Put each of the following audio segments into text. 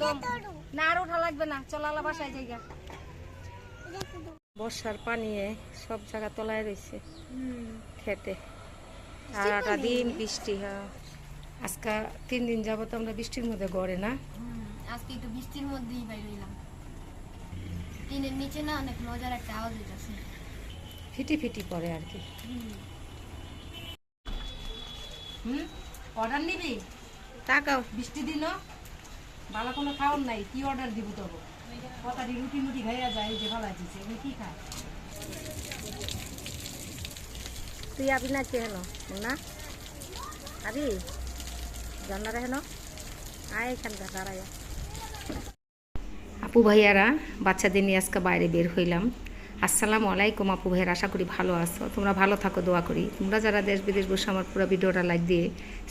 একদম। না আর ওঠা লাগবে না। চল আলা বাসায় জায়গা বর্ষার পানিয়ে সব জায়গা তলায় রয়েছে। খেতে। সারাটা দিন বৃষ্টি হ্যাঁ। আজকে তিন দিন যাবত আমরা বৃষ্টির মধ্যে গড়ে না? আজকে একটু বৃষ্টির মধ্যেই বাইরে টিনের নিচে না অনেক মজার একটা আওয়াজ হইতেছে। ফিটি ফিটি পড়ে আর কি। হুম। অর্ডার নিবি? তাকাও বৃষ্টি দিন ভালো কোনো খাওয়ার নাই কি অর্ডার দিব তবু? কথাটি রুটি মুটি খাইয়া যায় যে ভালো আছিস এগুলো কি খায়? তুই আবি না কে হেন? না আবি? জান্নারে হেন? আয় এখানটা দাঁড়াইয়া আপু ভাইয়ারা বাচ্চাদের নিয়ে আজকে বাইরে বের হইলাম। আসসালামু আলাইকুম আপু ভাইয়ার, আশা করি ভালো আছো। তোমরা ভালো থাকো, দোয়া করি। তোমরা যারা দেশ বিদেশ বসে আমার পুরো ভিডিওটা লাইক দিয়ে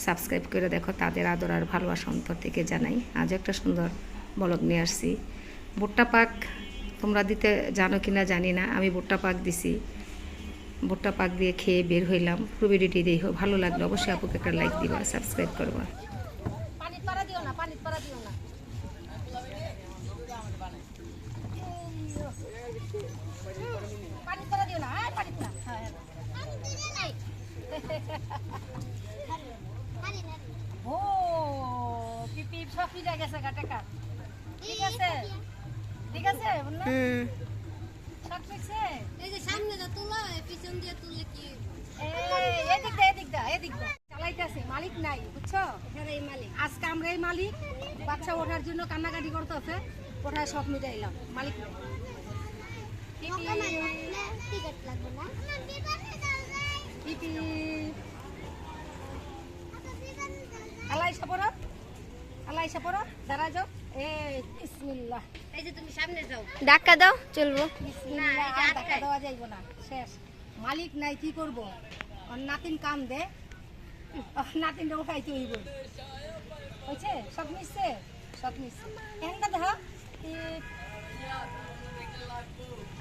সাবস্ক্রাইব করে দেখো, তাদের আদর আর ভালোবাসা অন্তর থেকে জানাই। আজ একটা সুন্দর বলক নিয়ে আসছি। ভুট্টা পাক তোমরা দিতে জানো কি না জানি না, আমি ভুট্টা পাক দিছি। ভুট্টা পাক দিয়ে খেয়ে বের হইলাম। পুরো ভিডিওটি দেখো, ভালো লাগল অবশ্যই আপুকে একটা লাইক দিবা সাবস্ক্রাইব করবা পানি পাড়া দিও না পানি পাড়া দিও না পানি পাড়া দিও না আয় পানি পাড়া ও পিপি সব গেছে গা টাকা ঠিক আছে ঠিক আছে বলনা সব ঠিকছে এই যে সামনে যা তুলো পিছন দিয়ে তুললে কি এদিক দা এদিক দা এদিক দা চালাইতেছে মালিক নাই। বুঝছ এখানে এই মালিক আজকে আমরা এই মালিক বাচ্চা ওঠার জন্য কান্নাকাটি করতেছে ওঠায় সব মিটাইলাম মালিক নাই। টিকিট লাগবে না পিপি আলাইসা পড়ো। আলাইসা পড়ো। দাঁড়া যাও। এই বিসমিল্লাহ। এই যে তুমি সামনে যাও। ধাক্কা দাও চলবো। বিসমিল্লাহ আর ধাক্কা দেওয়া যাইব না। শেষ। মালিক নাই কি করব? ওর নাতিন কাম দে। ওর নাতিনটা উঠাইতে হইব। হয়েছে সব মিশছে সব মিশছে এখানটা দেখ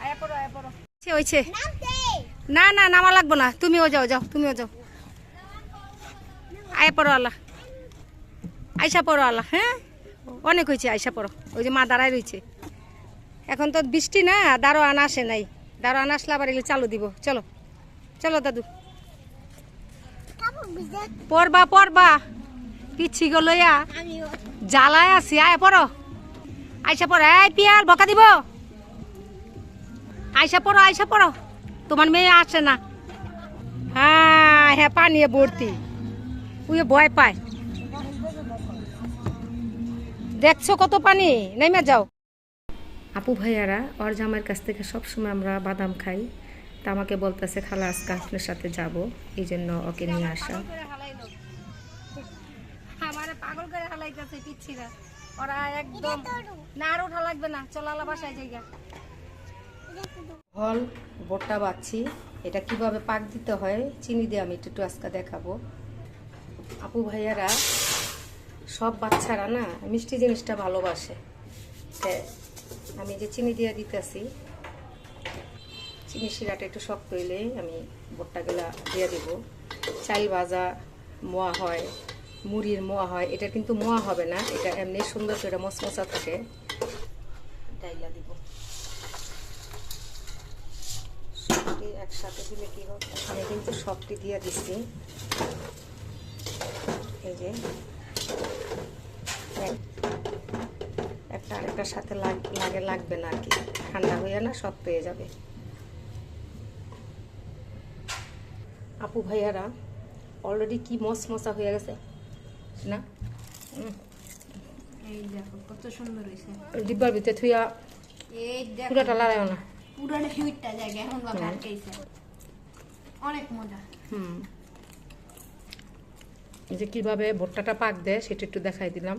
আয়া পড়ো আয়া পড়ো। হয়েছে না না, নামা লাগবো না। তুমিও যাও যাও, তুমিও যাও। আয়া পড়ো আল্লাহ। আইসা পড়ো আল্লাহ হ্যাঁ? অনেক হয়েছে আইসা পড়ো। ওই যে মা দাঁড়ায় রয়েছে। এখন তো বৃষ্টি না, দারোয়ান আসে নাই। দারোয়ান আসলে আবার চালু দিব। চলো চলো দাদু। পড়বা পড়বা। পিছি গো লইয়া। জ্বালায় আছি, আয় পড়ো। আইসা পড়ো, এই পিয়াল, বকা দিব। আইসা পড়ো আইসা পড়ো। তোমার মেয়ে আসে না। হ্যাঁ হ্যাঁ পানিয়ে ভর্তি। উয়ে ভয় পায়। দেখছ কত পানি? নেমে যাও। আপু ভাইয়ারা ওর জামাইয়ের কাছ থেকে সবসময় আমরা বাদাম খাই। তা আমাকে বলতেছে খালা আজকে আপনার সাথে যাব। এই জন্য ওকে নিয়ে আসা। আমারে পাগল করে হালাইতেছে পিচ্ছিরা। ওরা একদম না আর ওঠা লাগবে না। চল আলা বাসায় জায়গা ফল বোটটা বাচ্ছি এটা কীভাবে পাক দিতে হয়, চিনি দিয়ে আমি একটু আজকে দেখাবো। আপু ভাইয়ারা, সব বাচ্চারা না মিষ্টি জিনিসটা ভালোবাসে। আমি যে চিনি দিয়ে দিতেছি চিনি শিরাটা একটু শক্ত হইলে আমি বোট্টাগুলা দিয়ে দেবো। চাল ভাজা মোয়া হয়, মুড়ির মোয়া হয়, এটা কিন্তু মোয়া হবে না, এটা এমনি সুন্দর করে মশমশা থাকে। ডাইলা সবটি একসাথে দিলে কি হবে আমি কিন্তু সবটি দিয়ে দিচ্ছি। এই যে। একটা আরেকটার সাথে লাগ- লাগে লাগবে না আর কি। ঠান্ডা হয়ে না শক্ত হয়ে যাবে। আপু ভাইয়ারা অলরেডি কি মস মশা হয়ে গেছে? না? এই দেখো কত সুন্দর হয়েছে ডিব্বার ভিতরে থুইয়া এই দেখো। না। পুরানো হিউটটা জায়গা এখন বাবা। আটকাইছে অনেক মজা। হুম। এই যে কীভাবে ভুট্টাটা পাক দেয় সেটা একটু দেখাই দিলাম।